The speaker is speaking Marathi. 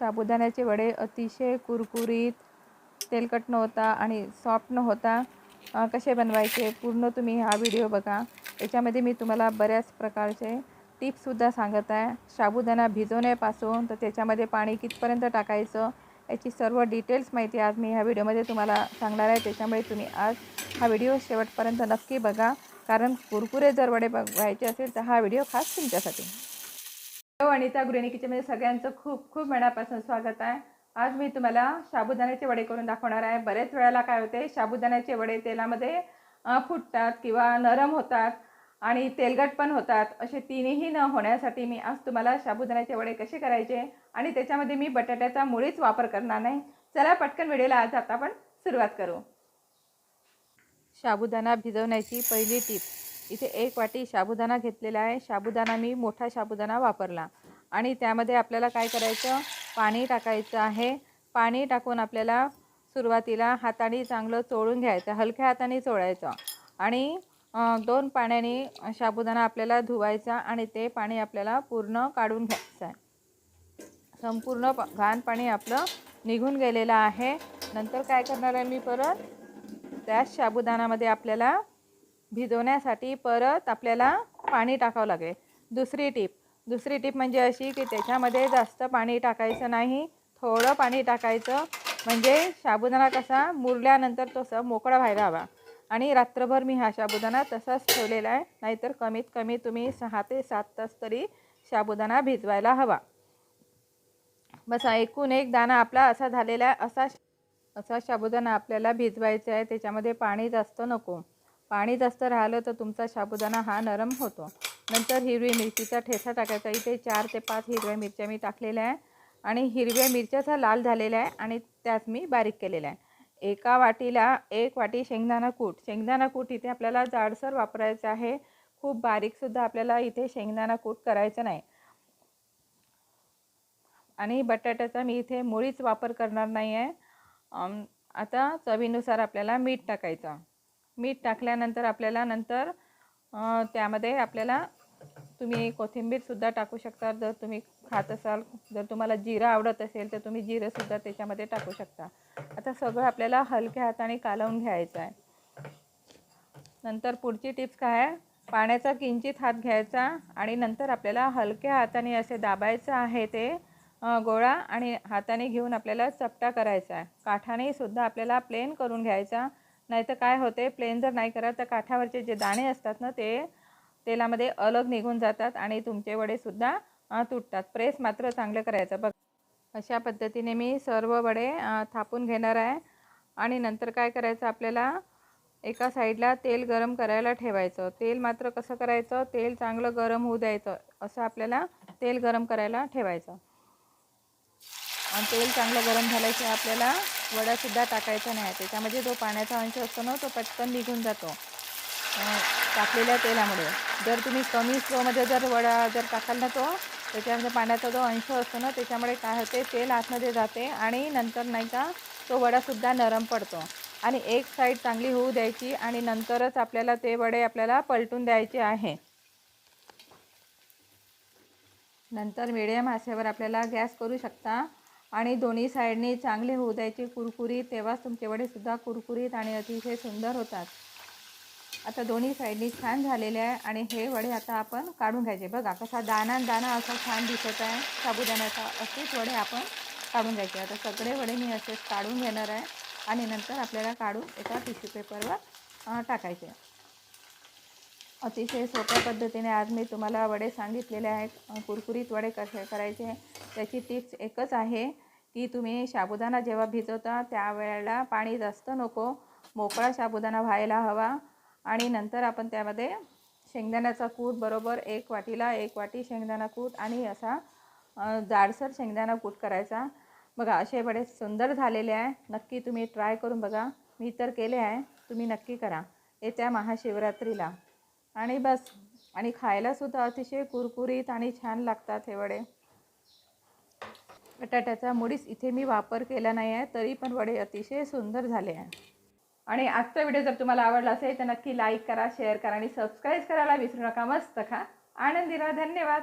साबुदाण्याचे वडे अतिशय कुरकुरीत तेलकट न होता आणि सॉफ्ट न होता कसे बनवायचे? पूर्ण तुम्ही हा व्हिडिओ बघा. याच्यामध्ये मी तुम्हाला बऱ्याच प्रकारचे टिप्ससुद्धा सांगत आहे. साबुदाणा भिजवण्यापासून तर त्याच्यामध्ये पाणी कितपर्यंत टाकायचं याची सर्व डिटेल्स माहिती आज मी ह्या व्हिडिओमध्ये तुम्हाला सांगणार आहे. त्याच्यामुळे तुम्ही आज हा व्हिडिओ शेवटपर्यंत नक्की बघा. कारण कुरकुरे जर वडे बघायचे असेल तर हा व्हिडिओ खास तुमच्यासाठी. हॅलो अनिता गृहिणी किचनमध्ये सगळ्यांचं खूप खूप मनापासून स्वागत आहे. आज मी तुम्हाला साबुदाण्याचे वडे करून दाखवणार आहे. बरेच वेळेला काय होते साबुदाण्याचे वडे तेलामध्ये फुटतात किंवा नरम होतात आणि तेलगट पण होतात. असे तिन्ही न होण्यासाठी मी आज तुम्हाला साबुदाण्याचे वडे कसे करायचे आणि त्याच्यामध्ये मी बटाट्याचा मुळीच वापर करणार नाही. चला पटकन व्हिडिओला आज आता आपण सुरुवात करू. साबुदाणा भिजवण्याची पहिली टीप. इथे एक वाटी साबुदाणा घेतलेला आहे. साबुदाणा मी मोठा साबुदाणा वापरला. आणि त्यामध्ये आपल्याला काय करायचं? पाणी टाकायचं आहे. पाणी टाकून आपल्याला सुरुवातीला हाताने चांगलं चोळून घ्यायचं. हलक्या हाताने चोळायचं. आणि दोन पाण्याने साबुदाणा आपल्याला धुवायचा आणि ते पाणी आपल्याला पूर्ण काढून घ्यायचं आहे. संपूर्ण प घाण पाणी आपलं निघून गेलेलं आहे. नंतर काय करणार आहे मी परत? त्याच साबुदाण्यामध्ये आपल्याला भिजवण्यासाठी परत आपल्याला पाणी टाकावं लागेल. दुसरी टीप दुसरी टीप म्हणजे अशी की त्याच्यामध्ये जास्त पाणी टाकायचं नाही. थोडं पाणी टाकायचं म्हणजे साबुदाणा कसा मुरल्यानंतर तो असं मोकळा व्हायला हवा. आणि रात्रभर मी हा साबुदाणा तसाच ठेवलेला आहे नाहीतर कमीत कमी तुम्ही सहा ते सात तास तरी साबुदाणा भिजवायला हवा. बस एकूण एक दाणा आपला असा झालेला आहे असा असा साबुदाणा आपल्याला भिजवायचा आहे त्याच्यामध्ये पाणी जास्त नको. पाणी जास्त राहिलं तर तुमचा साबुदाणा हा नरम होतो. नंतर हिरवी मिरचीचा ठेचा टाकायचा. इथे चार ते पाच हिरव्या मिरच्या मी टाकलेल्या आहे. आणि हिरव्या मिरच्याचा लाल झालेला आहे आणि त्यात मी बारीक केलेला आहे. एका वाटीला एक वाटी शेंगदाणा कूट. शेंगदाणा कूट इथे आपल्याला जाडसर वापरायचं आहे. खूप बारीकसुद्धा आपल्याला इथे शेंगदाणा कूट करायचं नाही. आणि बटाट्याचा मी इथे मुळीच वापर करणार नाही आहे आता चवीनुसार आपल्याला मीठ टाकायचं. मीठ टाकल्यानंतर आपल्याला नंतर त्यामध्ये आपल्याला तुम्ही कोथिंबीरसुद्धा टाकू शकता. जर तुम्ही खात असाल जर तुम्हाला जिरं आवडत असेल तर तुम्ही जिरंसुद्धा त्याच्यामध्ये टाकू शकता. आता सगळं आपल्याला हलक्या हाताने कालवून घ्यायचं आहे. नंतर पुढची टिप्स काय आहे? पाण्याचा किंचित हात घ्यायचा आणि नंतर आपल्याला हलक्या हाताने असे दाबायचं आहे ते गोळा आणि हाताने घेऊन आपल्याला चपटा करायचा आहे. काठाने सुद्धा आपल्याला प्लेन करून घ्यायचा. नाहीतर काय होते प्लेन जर नाही करत तर काठावरचे जे दाणे असतात ना ते तेलामध्ये अलग निघून जातात आणि तुमचे वडेसुद्धा तुटतात. प्रेस मात्र चांगलं करायचं. बघ अशा पद्धतीने मी सर्व वडे थापून घेणार आहे. आणि नंतर काय करायचं आपल्याला? एका साईडला तेल गरम करायला ठेवायचं. तेल मात्र कसं करायचं? तेल चांगलं गरम होऊ द्यायचं. असं आपल्याला तेल गरम करायला ठेवायचं. आणि तेल चांगलं गरम झाल्याशिवाय आपल्याला वडासुद्धा टाकायचा नाही. त्याच्यामध्ये जो पाण्याचा अंश असतो ना तो पटकन निघून जातो. टाकलेल्या तेलामुळे. जर तुम्ही कमी स्लोमध्ये जर वडा जर टाकाल ना तो त्याच्यामध्ये पाण्याचा जो अंश असतो ना त्याच्यामुळे काय होते तेल आतमध्ये जाते आणि नंतर नाही का तो वडासुद्धा नरम पडतो. आणि एक साईड चांगली होऊ द्यायची आणि नंतरच आपल्याला ते वडे आपल्याला पलटून द्यायचे आहे. नंतर मिडियम आशेवर आपल्याला गॅस करू शकता. आणि दोन्ही साईडनी चांगले होऊ द्यायचे कुरकुरीत तेव्हाच तुमचे वडेसुद्धा कुरकुरीत आणि अतिशय सुंदर होतात. आता दोन्ही साईडनी छान झालेले आहे आणि हे वडे आता आपण काढून घ्यायचे. बघा कसा दाना दाना असा छान दिसत आहे. साबुदाण्याचा असेच वडे आपण काढून घ्यायचे. आता सगळे वडे मी असेच काढून घेणार आहे आणि नंतर आपल्याला काढून एका टिश्यू पेपरवर टाकायचे. अतिशय सोप्या पद्धतीने आज मी तुम्हाला वडे सांगितलेले आहेत. कुरकुरीत वडे कसे करायचे त्याची टिप्स एकच आहे की तुम्ही साबुदाणा जेव्हा भिजवता त्यावेळेला पाणी जास्त नको मोकळा साबुदाणा व्हायला हवा आणि नंतर आपण त्यामध्ये शेंगदाण्याचा कूट बरोबर एक वाटीला एक वाटी शेंगदाणा कूट आणि असा जाडसर शेंगदाणा कूट करायचा. बघा असे वडे सुंदर झालेले आहे. नक्की तुम्ही ट्राय करून बघा. मी तर केले आहे. तुम्ही नक्की करा. येत्या महाशिवरात्रीला. आणि बस. आणि खायलासुद्धा अतिशय कुरकुरीत आणि छान लागतात हे वडे. बटाट्याचा मुळीच इथे मी वापर केला नाही आहे तरी पण वडे अतिशय सुंदर झाले आहे आणि आजचा व्हिडिओ जर तुम्हाला आवडला असेल तर नक्की लाईक करा शेअर करा आणि सबस्क्राईब करायला विसरू नका. मस्त खा. आनंदी राहा धन्यवाद.